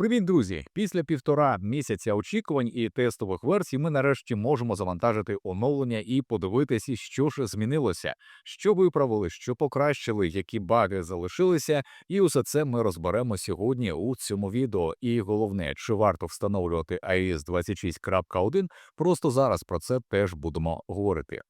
Привіт, друзі! Після півтора місяця очікувань і тестових версій ми нарешті можемо завантажити оновлення і подивитися, що ж змінилося, що виправили, що покращили, які баги залишилися, і усе це ми розберемо сьогодні у цьому відео. І головне, чи варто встановлювати iOS 26.1, просто зараз про це теж будемо говорити.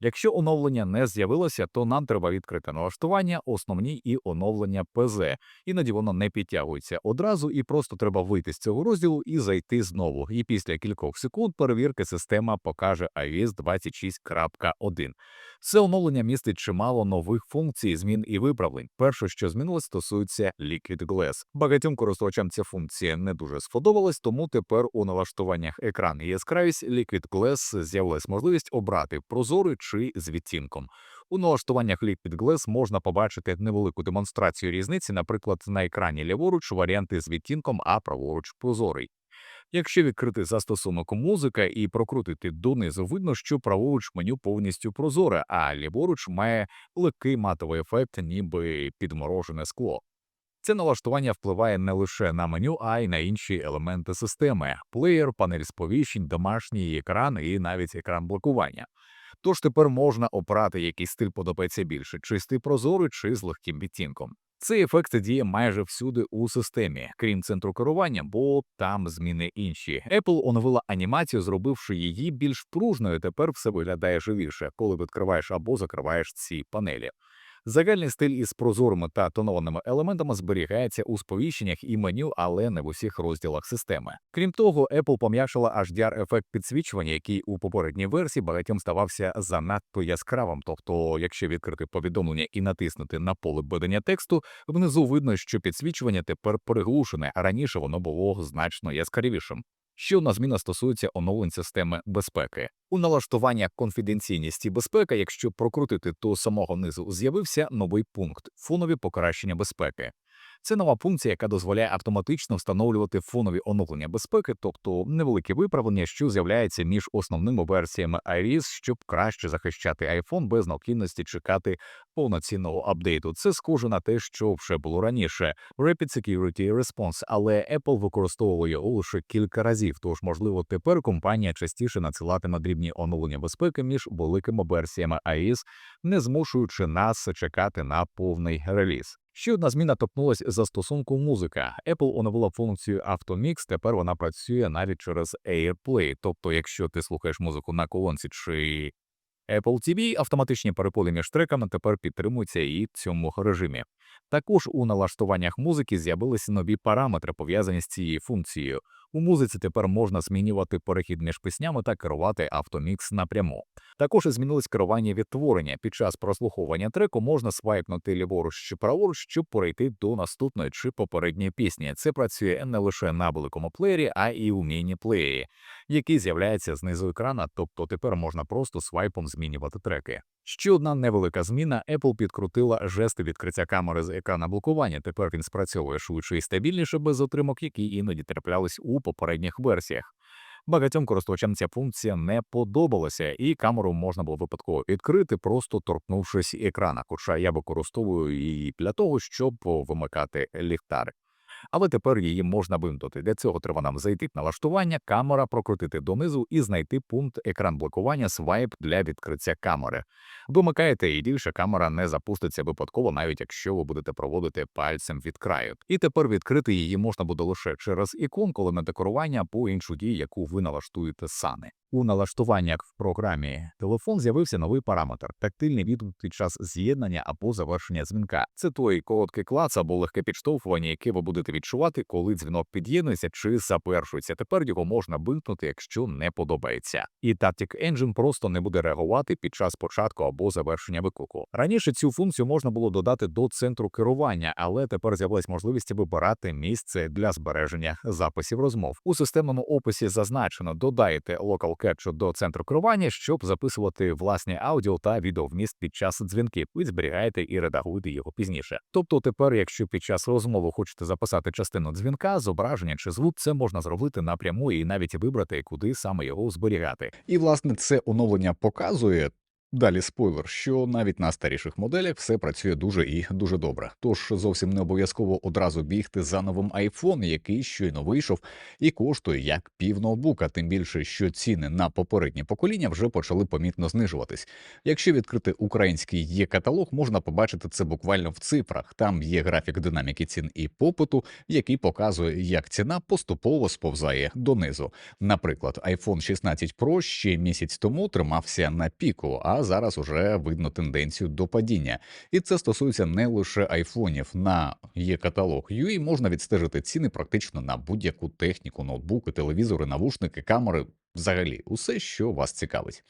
Якщо оновлення не з'явилося, то нам треба відкрити налаштування, основні і оновлення ПЗ. Іноді воно не підтягується одразу, і просто треба вийти з цього розділу і зайти знову. І після кількох секунд перевірки система покаже iOS 26.1. Це оновлення містить чимало нових функцій, змін і виправлень. Перше, що змінилось, стосується Liquid Glass. Багатьом користувачам ця функція не дуже сподобалась, тому тепер у налаштуваннях екран і яскравість Liquid Glass з'явилась можливість обрати прозорий чи з відтінком. У налаштуваннях Liquid Glass можна побачити невелику демонстрацію різниці, наприклад, на екрані ліворуч варіанти з відтінком, а праворуч прозорий. Якщо відкрити застосунок музика і прокрутити донизу, видно, що праворуч меню повністю прозоре, а ліворуч має легкий матовий ефект, ніби підморожене скло. Це налаштування впливає не лише на меню, а й на інші елементи системи: плеєр, панель сповіщень, домашній екран і навіть екран блокування. Тож тепер можна обрати, який стиль подобається більше: чистий прозорий чи з легким відтінком. Цей ефект діє майже всюди у системі, крім центру керування, бо там зміни інші. Apple оновила анімацію, зробивши її більш пружною. Тепер все виглядає живіше, коли відкриваєш або закриваєш ці панелі. Загальний стиль із прозорими та тонованими елементами зберігається у сповіщеннях і меню, але не в усіх розділах системи. Крім того, Apple пом'якшила HDR-ефект підсвічування, який у попередній версії багатьом ставався занадто яскравим. Тобто, якщо відкрити повідомлення і натиснути на поле введення тексту, внизу видно, що підсвічування тепер приглушене, а раніше воно було значно яскравішим. Ще одна зміна стосується оновлень системи безпеки. У налаштування конфіденційність і безпека, якщо прокрутити, то самого низу з'явився новий пункт фонові покращення безпеки. Це нова функція, яка дозволяє автоматично встановлювати фонові оновлення безпеки, тобто невелике виправлення, що з'являється між основними версіями iOS, щоб краще захищати iPhone без необхідності чекати повноцінного апдейту. Це схоже на те, що вже було раніше. Rapid Security Response, але Apple використовувала його лише кілька разів. Тож, можливо, тепер компанія частіше надсилатиме дрібні оновлення безпеки між великими версіями iOS, не змушуючи нас чекати на повний реліз. Ще одна зміна торкнулась застосунку музика. Apple оновила функцію AutoMix, тепер вона працює навіть через AirPlay. Тобто, якщо ти слухаєш музику на колонці чи Apple TV, автоматичні переполі між треками тепер підтримуються і в цьому режимі. Також у налаштуваннях музики з'явилися нові параметри, пов'язані з цією функцією. У музиці тепер можна змінювати перехід між піснями та керувати автомікс напряму. Також змінилось керування відтворення. Під час прослуховування треку можна свайпнути ліворуч чи праворуч, щоб перейти до наступної чи попередньої пісні. Це працює не лише на великому плеєрі, а і у міні-плеєрі, який з'являється знизу екрана, тобто тепер можна просто свайпом змінювати треки. Ще одна невелика зміна: Apple підкрутила жести відкриття камери з екрана блокування. Тепер він спрацьовує швидше і стабільніше без отримок, які іноді траплялись у попередніх версіях. Багатьом користувачам ця функція не подобалася, і камеру можна було випадково відкрити, просто торкнувшись екрана. Хоча я використовую її для того, щоб вимикати ліхтари але тепер її можна вимкнути. Для цього треба нам зайти в налаштування, камера, прокрутити донизу і знайти пункт екран блокування свайп для відкриття камери. Вимикаєте і більше камера не запуститься випадково, навіть якщо ви будете проводити пальцем від краю. І тепер відкрити її можна буде лише через іконку, елемент декорування або іншу дію, яку ви налаштуєте самі. У налаштуваннях в програмі телефон з'явився новий параметр тактильний відгук під час з'єднання або завершення дзвінка. Це той короткий клац або легке підштовхування, яке ви будете відчувати, коли дзвінок під'єднується чи запершується. Тепер його можна вимкнути, якщо не подобається. І Tactic Engine просто не буде реагувати під час початку або завершення виклику. Раніше цю функцію можна було додати до центру керування, але тепер з'явилась можливість вибирати місце для збереження записів розмов. У системному описі зазначено додайте Local Capture до центру керування, щоб записувати власні аудіо та відеовміст під час дзвінків. Ви зберігаєте і редагуєте його пізніше. Тобто, тепер, якщо під час розмови хочете записати частину дзвінка, зображення чи звук, це можна зробити напряму і навіть вибрати, куди саме його зберігати. І власне це оновлення показує Далі спойлер, що навіть на старіших моделях все працює дуже і дуже добре. Тож зовсім не обов'язково одразу бігти за новим iPhone, який щойно вийшов і коштує як пів ноутбука, тим більше, що ціни на попереднє покоління вже почали помітно знижуватись. Якщо відкрити український є каталог, можна побачити це буквально в цифрах. Там є графік динаміки цін і попиту, який показує, як ціна поступово сповзає донизу. Наприклад, iPhone 16 Pro ще місяць тому тримався на піку. а зараз уже видно тенденцію до падіння. І це стосується не лише айфонів. На є каталог UA можна відстежити ціни практично на будь-яку техніку, ноутбуки, телевізори, навушники, камери, взагалі, усе, що вас цікавить.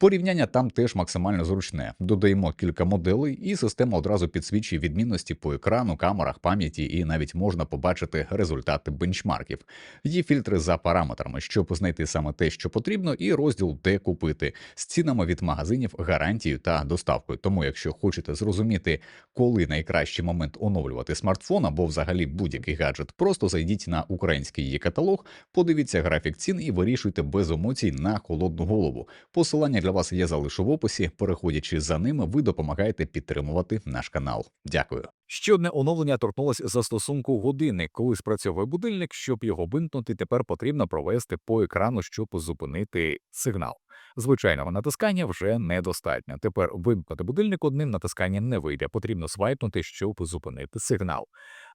Порівняння там теж максимально зручне. Додаємо кілька моделей, і система одразу підсвічує відмінності по екрану, камерах, пам'яті, і навіть можна побачити результати бенчмарків. Є фільтри за параметрами, щоб знайти саме те, що потрібно, і розділ де купити з цінами від магазинів, гарантією та доставкою. Тому, якщо хочете зрозуміти, коли найкращий момент оновлювати смартфон або взагалі будь-який гаджет, просто зайдіть на український її каталог, подивіться графік цін і вирішуйте без емоцій на холодну голову. Посилання для вас я залишу в описі. Переходячи за ними, ви допомагаєте підтримувати наш канал. Дякую. Ще одне оновлення торкнулося застосунку годинник. Коли спрацьовує будильник, щоб його вимкнути, тепер потрібно провести по екрану, щоб зупинити сигнал. Звичайного натискання вже недостатньо. Тепер вимкнути будильник одним натисканням не вийде. Потрібно свайпнути, щоб зупинити сигнал.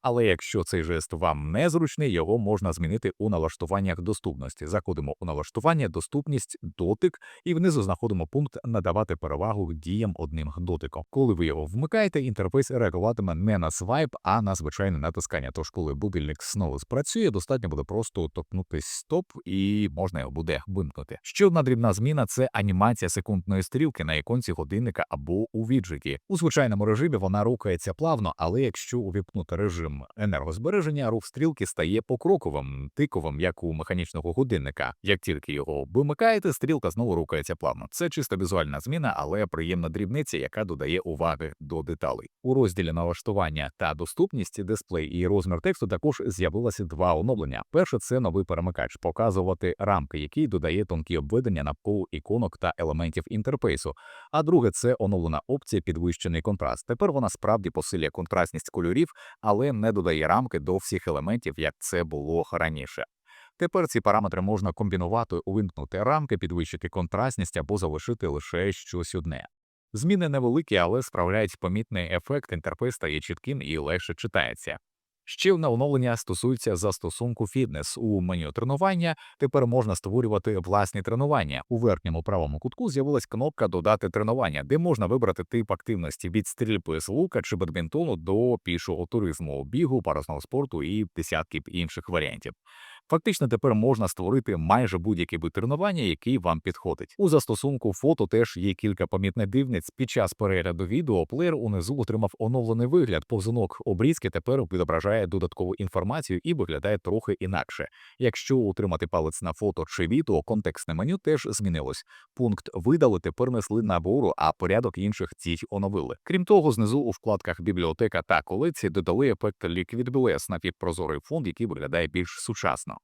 Але якщо цей жест вам незручний, його можна змінити у налаштуваннях доступності. Заходимо у налаштування, доступність, дотик, і внизу знаходимо пункт надавати перевагу діям одним дотиком. Коли ви його вмикаєте, інтерфейс реагуватиме не на свайп, а на звичайне натискання. Тож, коли будильник знову спрацює, достатньо буде просто торкнути стоп, і можна його буде вимкнути. Ще одна дрібна зміна це анімація секундної стрілки на іконці годинника або у віджиті. У звичайному режимі вона рухається плавно, але якщо увімкнути режим енергозбереження, рух стрілки стає покроковим, тиковим, як у механічного годинника. Як тільки його вимикаєте, стрілка знову рухається плавно. Це чисто візуальна зміна, але приємна дрібниця, яка додає уваги до деталей. У розділі налаштування та доступність дисплей і розмір тексту також з'явилося два оновлення. Перше це новий перемикач, показувати рамки, який додає тонкі обведення навколо іконок та елементів інтерфейсу. А друге це оновлена опція підвищений контраст. Тепер вона справді посилює контрастність кольорів, але не додає рамки до всіх елементів, як це було раніше. Тепер ці параметри можна комбінувати, увімкнути рамки, підвищити контрастність або залишити лише щось одне. Зміни невеликі, але справляють помітний ефект, інтерфейс стає чітким і легше читається. Ще одне оновлення стосується застосунку фітнес. У меню тренування тепер можна створювати власні тренування. У верхньому правому кутку з'явилась кнопка Додати тренування, де можна вибрати тип активності від стрільби з лука чи бадмінтону до пішого туризму, бігу, парусного спорту і десятків інших варіантів. Фактично тепер можна створити майже будь-який вид тренування, який вам підходить. У застосунку фото теж є кілька помітних дивниць. Під час перегляду відео плеєр унизу отримав оновлений вигляд. Повзунок обрізки тепер відображає додаткову інформацію і виглядає трохи інакше. Якщо утримати палець на фото чи відео, контекстне меню теж змінилось. Пункт видалити перенесли набору, а порядок інших ці оновили. Крім того, знизу у вкладках бібліотека та колекції додали ефект Liquid BLS на підпрозорий фонд, який виглядає більш сучасно.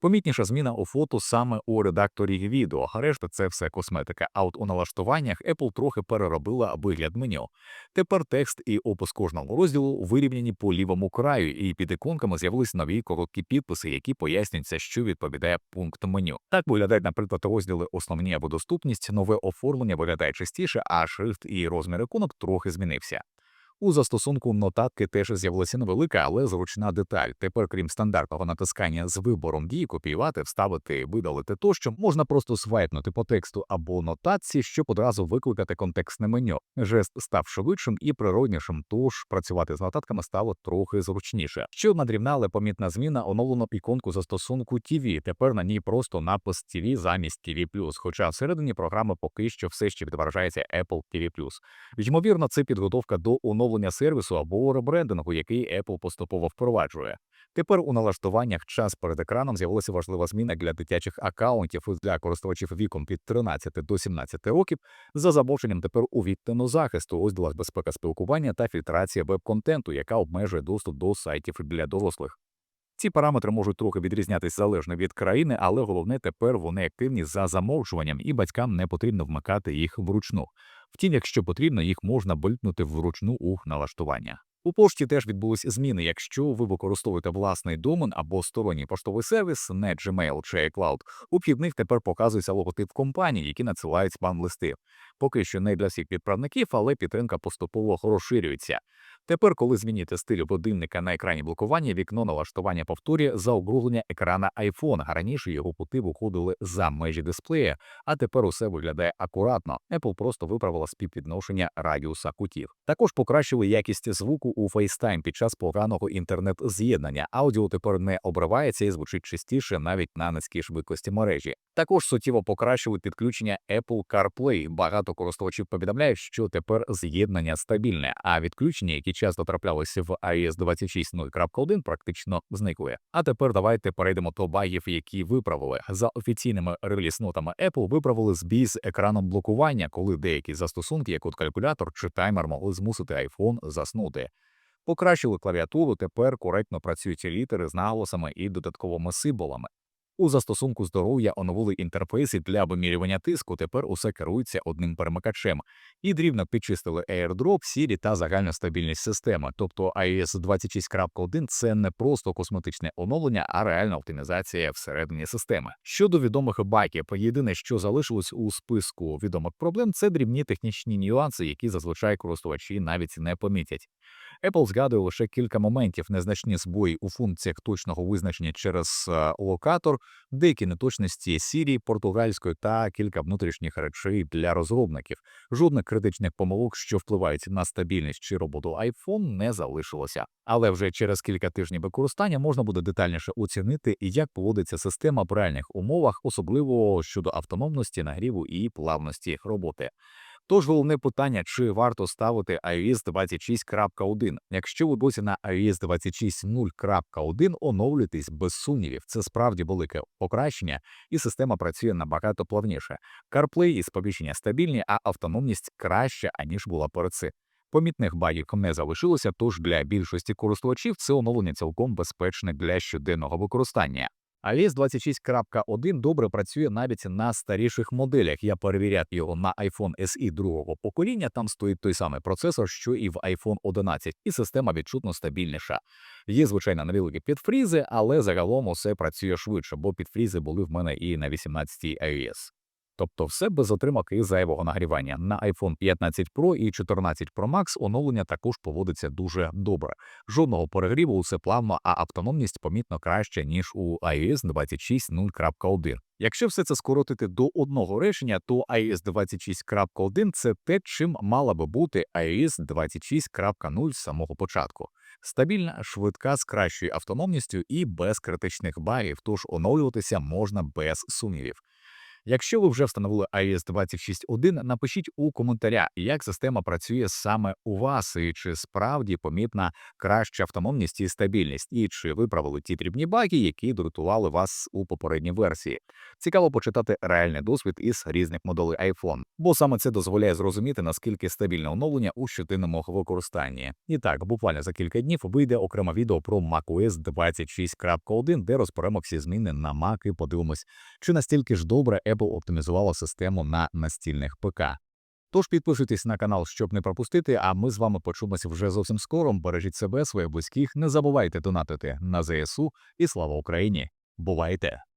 Помітніша зміна у фото саме у редакторі відео, а решта це все косметика. А от у налаштуваннях Apple трохи переробила вигляд меню. Тепер текст і опис кожного розділу вирівняні по лівому краю, і під іконками з'явились нові короткі підписи, які пояснюються, що відповідає пункт меню. Так виглядають, наприклад, розділи основні або доступність, нове оформлення виглядає частіше, а шрифт і розмір іконок трохи змінився. У застосунку нотатки теж з'явилася невелика, але зручна деталь. Тепер, крім стандартного натискання з вибором дії, копіювати, вставити, видалити тощо, можна просто свайпнути по тексту або нотації, щоб одразу викликати контекстне меню. Жест став швидшим і природнішим, тож працювати з нотатками стало трохи зручніше. Ще одна дрібна, але помітна зміна оновлено іконку застосунку TV. Тепер на ній просто напис TV замість TV+, Хоча всередині програми поки що все ще відображається Apple TV+. Ймовірно, це підготовка до оновлення оновлення сервісу або ребрендингу, який Apple поступово впроваджує. Тепер у налаштуваннях час перед екраном з'явилася важлива зміна для дитячих акаунтів для користувачів віком від 13 до 17 років за замовченням тепер увімкнено захисту, розділах безпека спілкування та фільтрація веб-контенту, яка обмежує доступ до сайтів для дорослих. Ці параметри можуть трохи відрізнятися залежно від країни, але головне тепер вони активні за замовчуванням, і батькам не потрібно вмикати їх вручну. Втім, якщо потрібно, їх можна булькнути вручну у налаштування. У пошті теж відбулись зміни. Якщо ви використовуєте власний домен або сторонній поштовий сервіс, не Gmail чи iCloud, у вхідних тепер показується логотип компаній, які надсилають спам-листи. Поки що не для всіх відправників, але підтримка поступово розширюється. Тепер, коли зміните стиль годинника на екрані блокування, вікно налаштування повторює заокруглення екрана iPhone. Раніше його кути виходили за межі дисплея, а тепер усе виглядає акуратно. Apple просто виправила співвідношення радіуса кутів. Також покращили якість звуку у FaceTime під час поганого інтернет-з'єднання. Аудіо тепер не обривається і звучить частіше навіть на низькій швидкості мережі. Також суттєво покращили підключення Apple CarPlay. Багато користувачів повідомляють, що тепер з'єднання стабільне, а відключення, які часто траплялися в iOS 26.0.1, практично зникли. А тепер давайте перейдемо до багів, які виправили. За офіційними реліз-нотами Apple виправили збій з екраном блокування, коли деякі застосунки, як от калькулятор чи таймер, могли змусити iPhone заснути. Покращили клавіатуру, тепер коректно працюють літери з наголосами і додатковими символами. У застосунку здоров'я оновили інтерфейси для вимірювання тиску. Тепер усе керується одним перемикачем. І дрібно підчистили AirDrop, Siri та загальну стабільність системи. Тобто iOS 26.1 – це не просто косметичне оновлення, а реальна оптимізація всередині системи. Щодо відомих багів, єдине, що залишилось у списку відомих проблем, це дрібні технічні нюанси, які зазвичай користувачі навіть не помітять. Apple згадує лише кілька моментів: незначні збої у функціях точного визначення через е, локатор, деякі неточності Siri, португальської та кілька внутрішніх речей для розробників. Жодних критичних помилок, що впливають на стабільність чи роботу iPhone, не залишилося. Але вже через кілька тижнів використання можна буде детальніше оцінити, як поводиться система в реальних умовах, особливо щодо автономності, нагріву і плавності роботи. Тож головне питання, чи варто ставити iOS 26.1. Якщо ви досі на iOS 26.0.1 оновлюєтесь без сумнівів, це справді велике покращення, і система працює набагато плавніше. CarPlay і сповіщення стабільні, а автономність краща, аніж була перед цим. Помітних багів не залишилося, тож для більшості користувачів це оновлення цілком безпечне для щоденного використання. iOS 26.1 добре працює навіть на старіших моделях. Я перевіряв його на iPhone SE другого покоління. Там стоїть той самий процесор, що і в iPhone 11, і система відчутно стабільніша. Є, звичайно, невеликі підфрізи, але загалом усе працює швидше, бо підфрізи були в мене і на 18-й iOS. Тобто все без отримок і зайвого нагрівання. На iPhone 15 Pro і 14 Pro Max оновлення також поводиться дуже добре. Жодного перегріву усе плавно, а автономність помітно краще, ніж у iOS 26.0.1. Якщо все це скоротити до одного рішення, то iOS 26.1 – це те, чим мала би бути iOS 26.0 з самого початку. Стабільна, швидка, з кращою автономністю і без критичних багів, тож оновлюватися можна без сумнівів. Якщо ви вже встановили iOS 26.1, напишіть у коментарях, як система працює саме у вас, і чи справді помітна краща автономність і стабільність, і чи виправили ті дрібні баги, які дратували вас у попередній версії. Цікаво почитати реальний досвід із різних моделей iPhone, бо саме це дозволяє зрозуміти, наскільки стабільне оновлення у щоденному використанні. І так, буквально за кілька днів вийде окреме відео про macOS 26.1, де розберемо всі зміни на Mac і подивимось, чи настільки ж добре Apple оптимізувала систему на настільних ПК. Тож підпишитесь на канал, щоб не пропустити. А ми з вами почуємося вже зовсім скоро. Бережіть себе, своїх близьких, не забувайте донатити на ЗСУ і слава Україні! Бувайте!